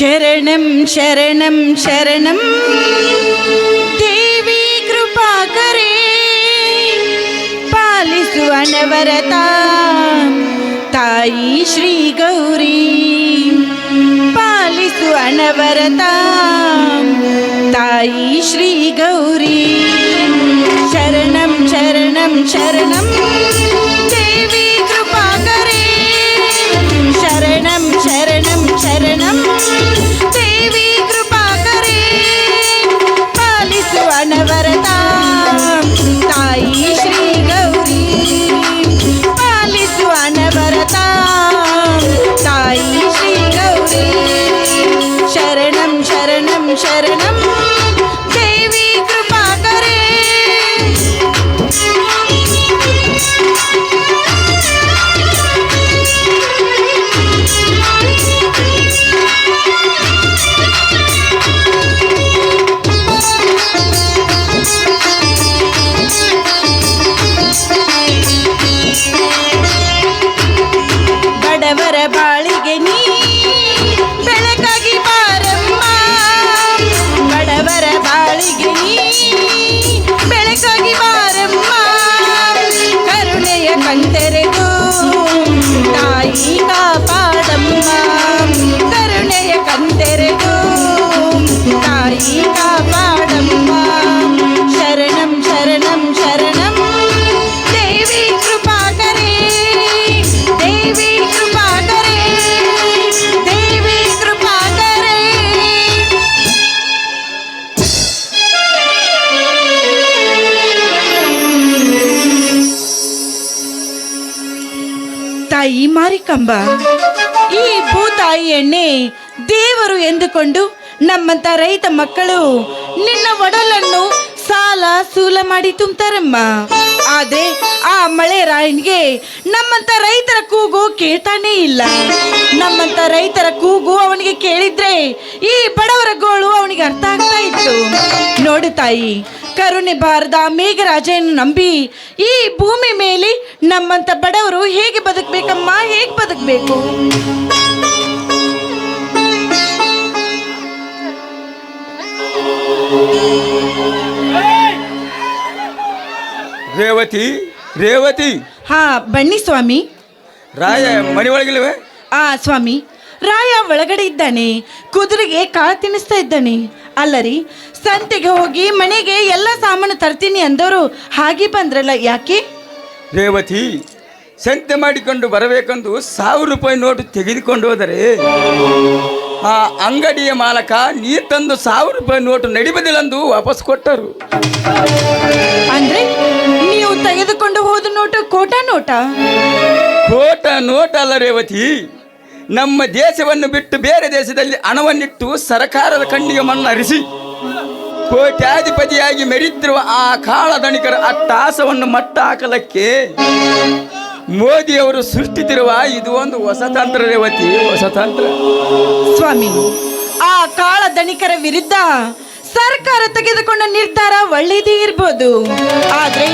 शरणं शरणं शरणं देवी कृपाकरे पालिसु अनवरता तायि श्रीगौरी पालिसु अनवरता तायि श्रीगौरी शरणं शरणं शरणम् ಮಾರಿಕಂಬ ಈ ಭೂತಾಯಿ ಎಣ್ಣೆ ದೇವರು ಎಂದುಕೊಂಡು ನಮ್ಮಂತ ರೈತ ಮಕ್ಕಳು ನಿನ್ನ ಒಡಲನ್ನು ಸಾಲ ಸೂಲ ಮಾಡಿ ತುಂಬತಾರಮ್ಮ. ಆದ್ರೆ ಆ ಮಳೆ ರಾಯನ್ಗೆ ನಮ್ಮಂತ ರೈತರ ಕೂಗು ಕೇಳ್ತಾನೇ ಇಲ್ಲ. ನಮ್ಮಂತ ರೈತರ ಕೂಗು ಅವನಿಗೆ ಕೇಳಿದ್ರೆ ಈ ಬಡವರ ಗೋಳು ಅವನಿಗೆ ಅರ್ಥ ಆಗ್ತಾ ಇತ್ತು. ನೋಡು ತಾಯಿ ಕರುಣೆ ಬಾರದ ಮೇಘರಾಜೆಯನ್ನು ನಂಬಿ ಈ ಭೂಮಿ ಮೇಲೆ ನಮ್ಮಂತ ಬಡವರು ಹೇಗೆ ಬದುಕಬೇಕಮ್ಮ? ಹೇಗೆ ಬದುಕಬೇಕು? ರೇವತಿ ರೇವತಿ. ಹಾ ಬನ್ನಿ ಸ್ವಾಮಿ. ರಾಯ ಮನೆ ಒಳಗಿಲ್ವೇ? ಆ ಸ್ವಾಮಿ. ರಾಯ ಒಳಗಡೆ ಇದ್ದಾನೆ. ಕುದುರೆಗೆ ಕಾಳು ತಿನ್ನಿಸ್ತಾ ಇದ್ದಾನೆ. ಅಲ್ಲರಿ ಸಂತೆಗೆ ಹೋಗಿ ಮನೆಗೆ ಎಲ್ಲ ಸಾಮಾನು ತರ್ತೀನಿ ಅಂದವರು ಹಾಗೆ ಬಂದ್ರಲ್ಲ ಯಾಕೆ? ರೇವತಿ ಸಂತೆ ಮಾಡಿಕೊಂಡು ಬರಬೇಕೆಂದು ಸಾವಿರ ರೂಪಾಯಿ ನೋಟು ತೆಗೆದುಕೊಂಡು ಹೋದರೆ ಆ ಅಂಗಡಿಯ ಮಾಲಕ ನೀ ತಂದು ಸಾವಿರ ರೂಪಾಯಿ ನೋಟು ನಡಿಬದಿಲ್ಲಂದು ವಾಪಸ್ ಕೊಟ್ಟರು. ಅಂದ್ರೆ ನೀವು ತೆಗೆದುಕೊಂಡು ಹೋದ ನೋಟು ಕೋಟ ನೋಟ? ಕೋಟ ನೋಟ ಅಲ್ಲ ರೇವತಿ ನಮ್ಮ ದೇಶವನ್ನು ಬಿಟ್ಟು ಬೇರೆ ದೇಶದಲ್ಲಿ ಹಣವನ್ನಿಟ್ಟು ಸರಕಾರದ ಕಣ್ಣಿಗೆ ಮಣ್ಣು ಹರಿಸಿ ಕೋಟ್ಯಾಧಿಪತಿಯಾಗಿ ಮೆರಿತಿರುವ ಆ ಕಾಳಧಣಿಕರ ಅಟ್ಟಾಸವನ್ನು ಮಟ್ಟ ಹಾಕಲಕ್ಕೆ ಮೋದಿಯವರು ಸೃಷ್ಟಿಸಿರುವ ಇದು ಒಂದು ಹೊಸ ತಂತ್ರ ರೇವತಿ ಹೊಸ ಸ್ವಾಮಿ, ಆ ಕಾಳ ದಣಿಕರ ವಿರುದ್ಧ ಸರ್ಕಾರ ತೆಗೆದುಕೊಂಡ ನಿರ್ಧಾರ ಒಳ್ಳೇದೇ ಇರ್ಬೋದು. ಆದ್ರೆ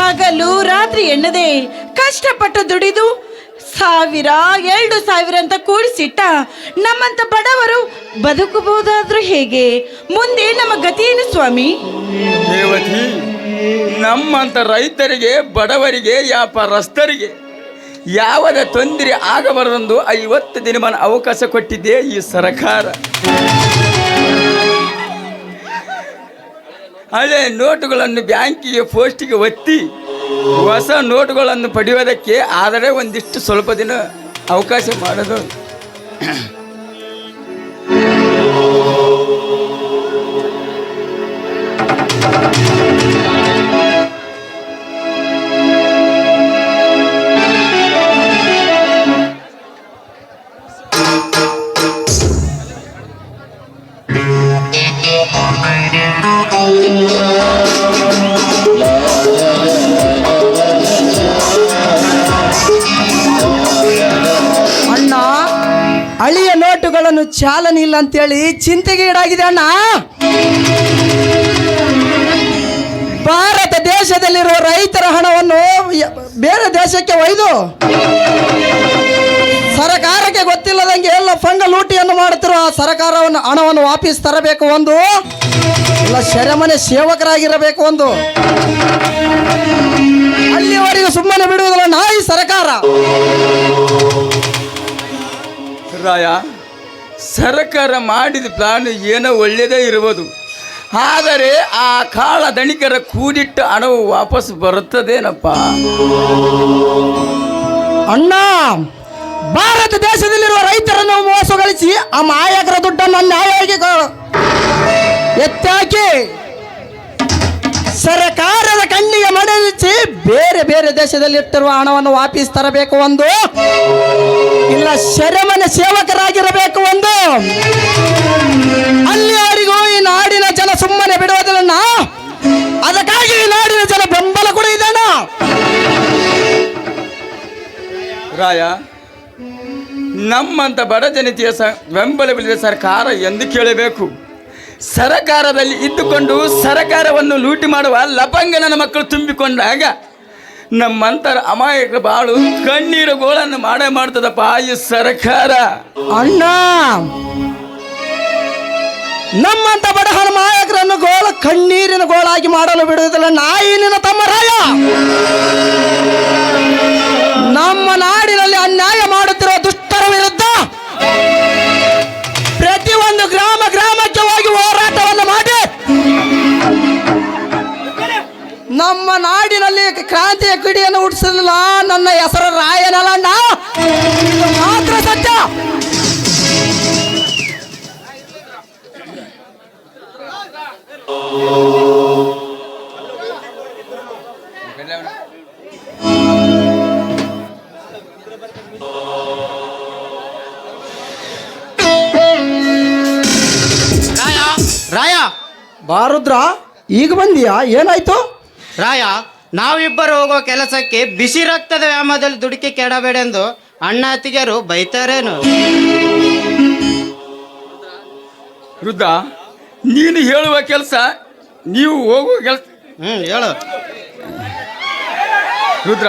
ಹಗಲು ರಾತ್ರಿ ಎಣ್ಣದೆ ಕಷ್ಟಪಟ್ಟು ದುಡಿದು ಸಾವಿರ, ಎರಡು ಸಾವಿರ ಅಂತ ಕೂಡಿಸಿಟ್ಟ. ನಮ್ಮಂತ ಬಡವರು ಬದುಕಬಹುದಾದ್ರೂ ಹೇಗೆ? ಮುಂದೆ ನಮ್ಮ ಗತಿಯೇನು ಸ್ವಾಮಿ? ದೇವತಿ ನಮ್ಮಂತ ರೈತರಿಗೆ, ಬಡವರಿಗೆ, ವ್ಯಾಪಾರಸ್ಥರಿಗೆ ಯಾವದ ತೊಂದರೆ ಆಗಬಾರದೆಂದು ಐವತ್ತು ದಿನಮಾನ ಅವಕಾಶ ಕೊಟ್ಟಿದೆ ಈ ಸರ್ಕಾರ. ಹಳೆ ನೋಟುಗಳನ್ನು ಬ್ಯಾಂಕಿಗೆ, ಪೋಸ್ಟಿಗೆ ಒತ್ತಿ ಹೊಸ ನೋಟುಗಳನ್ನು ಪಡೆಯೋದಕ್ಕೆ ಆದರೆ ಒಂದಿಷ್ಟು ಸ್ವಲ್ಪ ದಿನ ಅವಕಾಶ ಮಾಡೋದು. ಅಣ್ಣ ಹಳಿಯ ನೋಟುಗಳನ್ನು ಚಾಲನೆ ಇಲ್ಲ ಅಂತೇಳಿ ಚಿಂತೆಗೆ ಈಡಾಗಿದೆ ಅಣ್ಣ. ಭಾರತ ದೇಶದಲ್ಲಿರುವ ರೈತರ ಹಣವನ್ನು ಬೇರೆ ದೇಶಕ್ಕೆ ಒಯ್ದು ಸರಕಾರಕ್ಕೆ ಗೊತ್ತಿಲ್ಲದಂಗೆ ಎಲ್ಲ ಫಂಗ ಲೂಟಿಯನ್ನು ಮಾಡುತ್ತಿರುವ ಸರಕಾರವನ್ನು ಹಣವನ್ನು ವಾಪಸ್ ತರಬೇಕು ಒಂದು. ಎಲ್ಲ ಶರಮನೆ ಸೇವಕರಾಗಿರಬೇಕು ಒಂದು. ಅಲ್ಲಿವರೆಗೂ ಸುಮ್ಮನೆ ಬಿಡುವುದಿಲ್ಲ ನಾಯಿ ಸರ್ಕಾರ. ರಾಯ ಸರ್ಕಾರ ಮಾಡಿದ ಪ್ಲಾನ್ ಏನೋ ಒಳ್ಳೆಯದೇ ಇರುವುದು ಆದರೆ ಆ ಕಾಳ ದಣಿಕರ ಕೂಡಿಟ್ಟ ಹಣವು ವಾಪಸ್ ಬರುತ್ತದೇನಪ್ಪ? ಅಣ್ಣ, ಭಾರತ ದೇಶದಲ್ಲಿರುವ ರೈತರನ್ನು ಮೋಸಗೊಳಿಸಿ ಆ ಮಾಯಕರ ದುಡ್ಡನ್ನು ನ್ಯಾಯವಾಗಿ ಎತ್ತಾಕಿ ಸರ್ಕಾರದ ಕಣ್ಣಿಗೆ ಮಡಲಿಸಿ ಬೇರೆ ಬೇರೆ ದೇಶದಲ್ಲಿ ಇಟ್ಟಿರುವ ಹಣವನ್ನು ವಾಪಸ್ ತರಬೇಕು ಒಂದು ಇಲ್ಲ, ಶರಮನ ಸೇವಕರಾಗಿರಬೇಕು ಒಂದು ಅಲ್ಲಿಯವರೆಗೂ ಈ ನಾಡಿನ ಜನ ಸುಮ್ಮನೆ ಬಿಡುವುದನ್ನ. ಅದಕ್ಕಾಗಿ ಈ ನಾಡಿನ ಜನ ಬೆಂಬಲ ಕೂಡ ಇದೆ ಅಣ್ಣ. ರಾಯ, ನಮ್ಮಂತ ಬಡ ಜನತೆಯ ಬೆಂಬಲವಿಲ್ಲದ ಸರ್ಕಾರ ಎಂದು ಕೇಳಬೇಕು ಸರಕಾರದಲ್ಲಿ ಇದ್ದುಕೊಂಡು ಸರಕಾರವನ್ನು ಲೂಟಿ ಮಾಡುವ ಲಪಂಗನ ಮಕ್ಕಳು ತುಂಬಿಕೊಂಡಾಗ ನಮ್ಮಂತರ ಅಮಾಯಕ ಬಾಳು ಕಣ್ಣೀರು ಗೋಳನ್ನು ಮಾಡೇ ಮಾಡ್ತದಪ್ಪ ಈ ಸರ್ಕಾರ. ಅಣ್ಣ, ನಮ್ಮಂತ ಬಡಹಣ ಹನುಮಾಯಕರನ್ನು ಗೋಳ ಕಣ್ಣೀರಿನ ಗೋಳಾಗಿ ಮಾಡಲು ಬಿಡುವುದಿಲ್ಲ. ನಾಯಿ ನಿನ್ನ ತಮ್ಮ ರಾಯ. ನಮ್ಮ ನಾಡಿನಲ್ಲಿ ಅನ್ಯಾಯ ಮಾಡುತ್ತಿರುವ ನಮ್ಮ ನಾಡಿನಲ್ಲಿ ಕ್ರಾಂತಿಯ ಕಿಡಿಯನ್ನು ಹುಟ್ಟಿಸಲಿಲ್ಲ ನನ್ನ ಹೆಸರು ರಾಯನಲ್ಲ ಅಣ್ಣ. ಇದು ಮಾತ್ರ ಸತ್ಯ. ರಾಯ. ರಾಯ ಬಾರುದ್ರ ಈಗ ಬಂದಿಯಾ? ಏನಾಯ್ತು? ರಾಯ ನಾವಿಬ್ಬರು ಹೋಗೋ ಕೆಲಸಕ್ಕೆ ಬಿಸಿ ರಕ್ತದ ವ್ಯಾಮದಲ್ಲಿ ದುಡುಕಿ ಕೆಡಬೇಡೆಂದು ಅಣ್ಣ ಅತ್ತಿಗೆರು ಬೈತಾರೇನು? ವೃದ್ಧ ನೀನು ಹೇಳುವ ಕೆಲಸ ನೀವು ಹೋಗುವ ಕೆಲಸ ಹ್ಮ್ ಹೇಳು. ರುದ್ರ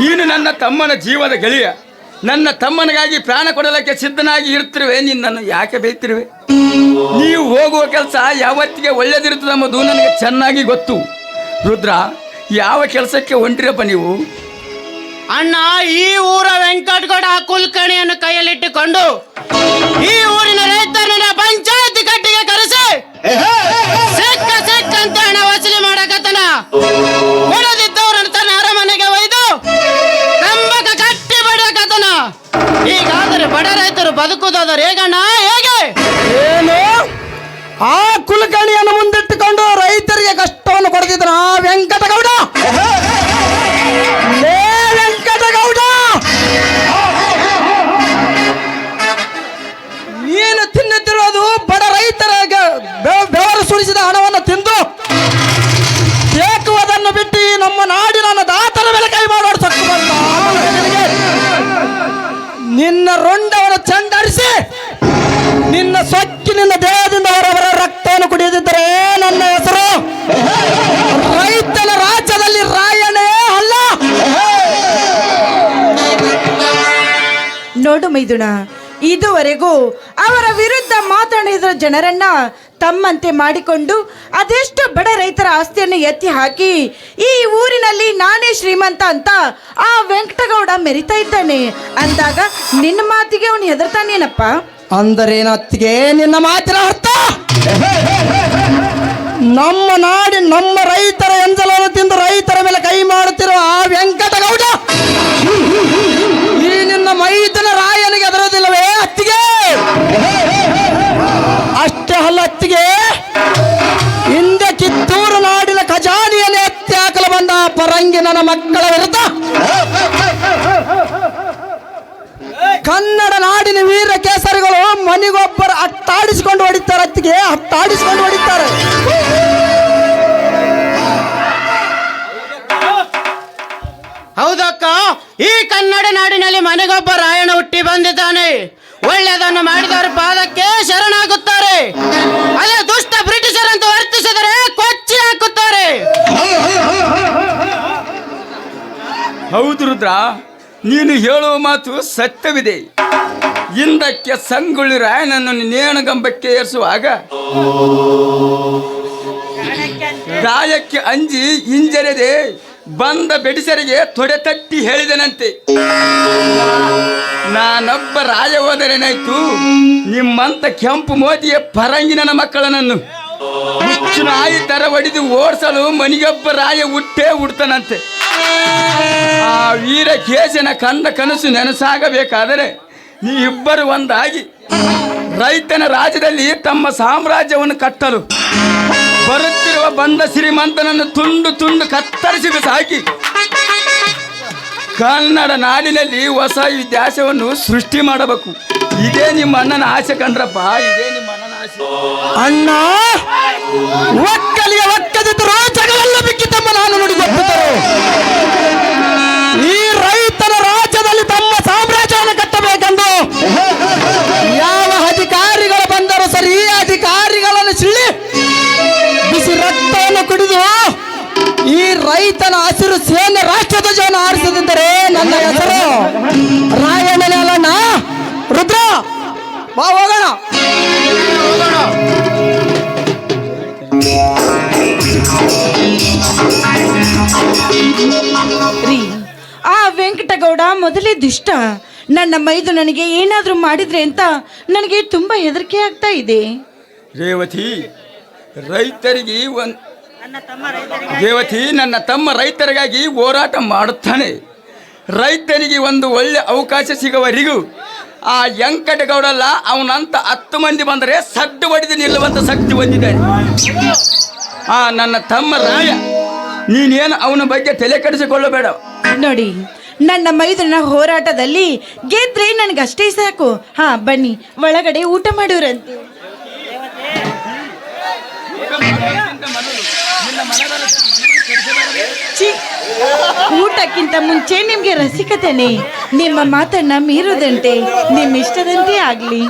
ನೀನು ನನ್ನ ತಮ್ಮನ ಜೀವದ ಗೆಳೆಯ. ನನ್ನ ತಮ್ಮನಿಗಾಗಿ ಪ್ರಾಣ ಕೊಡಲಿಕ್ಕೆ ಸಿದ್ಧನಾಗಿ ಇರ್ತಿರುವೆ ನಿನ್ನನ್ನು ಯಾಕೆ ಬೈತಿರುವೆ? ನೀವು ಹೋಗುವ ಕೆಲಸ ಯಾವತ್ತಿಗೆ ಒಳ್ಳೆದಿರುತ್ತದೆಂಬುದು ನನಗೆ ಚೆನ್ನಾಗಿ ಗೊತ್ತು. ರುದ್ರ ಯಾವ ಕೆಲಸಕ್ಕೆ ಹೊಂಟಿರಪ್ಪ ನೀವು? ಅಣ್ಣ ಈ ಊರ ವೆಂಕಟಗೌಡ ಕುಲ್ಕಣಿಯನ್ನು ಕೈಯಲ್ಲಿಟ್ಟುಕೊಂಡು ಈ ಊರಿನ ರೈತರನ್ನ ಪಂಚಾಯಿತಿ ಕಟ್ಟಿಗೆ ಕರೆಸಿ ಸಿಕ್ಕ ಸಿಕ್ಕ ಅಂತ ಹಣ ವಸೂಲಿ ಮಾಡಕತ್ತನ. ಉಳಿದಿದ್ದವ್ರನ್ನ ತನ್ನ ಅರಮನೆಗೆ ಒಯ್ದು ಕಂಬಕ ಕಟ್ಟಿ ಬಡಿಯಕತ್ತನ ಈಗಾದರೆ ಬಡ ರೈತರು ಬದುಕುದಾದರು ಹೇಗಣ್ಣ ಹೇಗೆ? ಏನು? ಆ ಕುಲಕರ್ಣಿಯನ್ನು ಮುಂದಿಟ್ಟುಕೊಂಡು ಕಷ್ಟವನ್ನು ಕೊಡ್ತಿದ್ರ ವೆಂಕಟಗೌಡ! ಮೈದುಣ ಇದುವರೆಗೂ ಅವರ ವಿರುದ್ಧ ಮಾತನಾಡಿದ ಜನರನ್ನ ತಮ್ಮಂತೆ ಮಾಡಿಕೊಂಡು ಅದೆಷ್ಟು ಬಡ ರೈತರ ಆಸ್ತಿಯನ್ನು ಎತ್ತಿ ಹಾಕಿ ಈ ಊರಿನಲ್ಲಿ ನಾನೇ ಶ್ರೀಮಂತ ಅಂತ ಆ ವೆಂಕಟಗೌಡ ಮೆರಿತಾ ಇದ್ದಾನೆ. ಅಂದಾಗ ನಿನ್ನ ಮಾತಿಗೆ ಅವನು ಹೆದರ್ತಾನೇನಪ್ಪ ಅಂದರೇನತ್ತಿಗೆ ನಿನ್ನ ಮಾತಿನ ಅರ್ಥ? ನಮ್ಮ ನಾಡಿ ನಮ್ಮ ರೈತರ ಎಂಜಲನ್ನು ತಿಂದು ರೈತರ ಮೇಲೆ ಕೈ ಮಾಡುತ್ತಿರುವ ಆ ವೆಂಕಟಗೌಡ, ಈ ನಿನ್ನ ಮೈದನ ಕನ್ನಡ ನಾಡಿನ ವೀರ ಕೇಸರಿಗಳು ಮನೆಗೊಬ್ಬರು ಅಟ್ಟಾಡಿಸಿಕೊಂಡು ಹೊಡಿತಾರೆ ಅತ್ತಿಗೆ ಅಟ್ಟಾಡಿಸಿಕೊಂಡು ಹೊಡಿತಾರೆ. ಹೌದಕ್ಕ? ಈ ಕನ್ನಡ ನಾಡಿನಲ್ಲಿ ಮನೆಗೊಬ್ಬ ರಾಯಣ ಹುಟ್ಟಿ ಬಂದಿದ್ದಾನೆ. ಒಳ್ಳೆಯದನ್ನು ಮಾಡಿದವರ ಪಾದಕ್ಕೆ ಶರಣಾಗುತ್ತಾರೆ. ಅದೇ ದುಷ್ಟ ಬ್ರಿಟಿಷರಂತ ವರ್ತಿಸಿದರೆ ಕೊಚ್ಚಿ ಹಾಕುತ್ತಾರೆ. ಹೌದು ರುದ್ರ. ನೀನು ಹೇಳುವ ಮಾತು ಸತ್ಯವಿದೆ. ಹಿಂದಕ್ಕೆ ಸಂಗುಳಿ ರಾಯನನ್ನು ನೇಣಗಂಬಕ್ಕೆ ಏರಿಸುವಾಗ ಗಾಯಕ್ಕೆ ಅಂಜಿ ಹಿಂಜರಿದೆ, ಬಂದ ಬೆಡಿಸರಿಗೆ ತೊಡೆ ತಟ್ಟಿ ಹೇಳಿದನಂತೆ. ನಾನೊಬ್ಬ ರಾಯ ಹೋದರೇನಾಯ್ತು? ನಿಮ್ಮಂತ ಕೆಂಪು ಮೋದಿಯ ಪರಂಗಿನ ಮಕ್ಕಳನನ್ನು ನಾಯಿ ತರ ಒಡಿದು ಓಡಿಸಲು ಮನಿಗೊಬ್ಬ ರಾಯ ಹುಟ್ಟೇ ಹುಡ್ತಾನಂತೆ. ಆ ವೀರ ಕೇಶನ ಕಂಡ ಕನಸು ನೆನಸಾಗಬೇಕಾದರೆ ನೀ ಇಬ್ಬರು ಒಂದಾಗಿ ರೈತನ ರಾಜ್ಯದಲ್ಲಿ ತಮ್ಮ ಸಾಮ್ರಾಜ್ಯವನ್ನು ಕಟ್ಟಲು ಬರುತ್ತಿರುವ ಬಂದ ಶ್ರೀಮಂತನನ್ನು ತುಂಡು ತುಂಡು ಕತ್ತರಿಸಿ ಸಾಕಿ ಕನ್ನಡ ನಾಡಿನಲ್ಲಿ ಹೊಸ ಇತಿಹಾಸವನ್ನು ಸೃಷ್ಟಿ ಮಾಡಬೇಕು. ಇದೇ ನಿಮ್ಮ ಅಣ್ಣನ ಆಸೆ ಕಂಡ್ರಪ್ಪ ಇದೇ ನಿಮ್ಮ ಅಣ್ಣನ ಆಸೆ. ಅಣ್ಣ, ಒಕ್ಕಲಿಗೆ ಒಕ್ಕದಿದ್ದರು ಬಾ ಹೋಗೋಣ. ರೀ ಆ ವೆಂಕಟಗೌಡ ಮೊದಲೇ ದುಷ್ಟ. ನನ್ನ ಮೈದು ನನಗೆ ಏನಾದರೂ ಮಾಡಿದ್ರೆ ಅಂತ ನನಗೆ ತುಂಬಾ ಹೆದರಿಕೆ ಆಗ್ತಾ ಇದೆ. ರೇವತಿ ರೈತರಿಗೆ ಒಂದ್ ರೇವತಿ ನನ್ನ ತಮ್ಮ ರೈತರಿಗಾಗಿ ಹೋರಾಟ ಮಾಡುತ್ತಾನೆ. ರೈತರಿಗೆ ಒಂದು ಒಳ್ಳೆ ಅವಕಾಶ ಸಿಗುವವರೆಗೂ ಆ ವೆಂಕಟಗೌಡಲ್ಲ ಅವನಂತ ಹತ್ತು ಮಂದಿ ಬಂದರೆ ಸಡ್ಡು ಹೊಡೆದು ನಿಲ್ಲುವಂತ ಶಕ್ತಿ ಹೊಂದಿದ್ದಾನೆ ಆ ನನ್ನ ತಮ್ಮ ರಾಯ ನೀನೇನು ಅವನ ಬಗ್ಗೆ ತಲೆ ಕೆಡಿಸಿಕೊಳ್ಳಬೇಡ. ನೋಡಿ ನನ್ನ ಮೈದನ ಹೋರಾಟದಲ್ಲಿ ಗೆದ್ರೆ ನನಗಷ್ಟೇ ಸಾಕು. ಹಾ ಬನ್ನಿ ಒಳಗಡೆ ಊಟ ಮಾಡೋರಂತೆ. ಊಟಕ್ಕಿಂತ ಮುಂಚೆ ನಿಮ್ಗೆ ರಸಿಕತೆನೆ. ನಿಮ್ಮ ಮಾತನ್ನ ಮೀರೋದಂತೆ ನಿಮ್ಮ ಇಷ್ಟದಂತೆ ಆಗ್ಲಿ.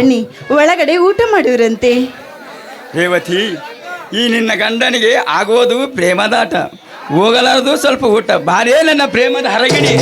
ಬನ್ನಿ, ಒಳಗಡೆ ಊಟ ಮಾಡಿದ್ರಂತೆ ರೇವತಿ, ಈ ನಿನ್ನ ಗಂಡನಿಗೆ ಆಗೋದು ಪ್ರೇಮದಾಟ. ಹೋಗಲಾರದು ಸ್ವಲ್ಪ ಊಟ. ಬಾರೇ ನನ್ನ ಪ್ರೇಮದ ಹರಗಿಣಿ.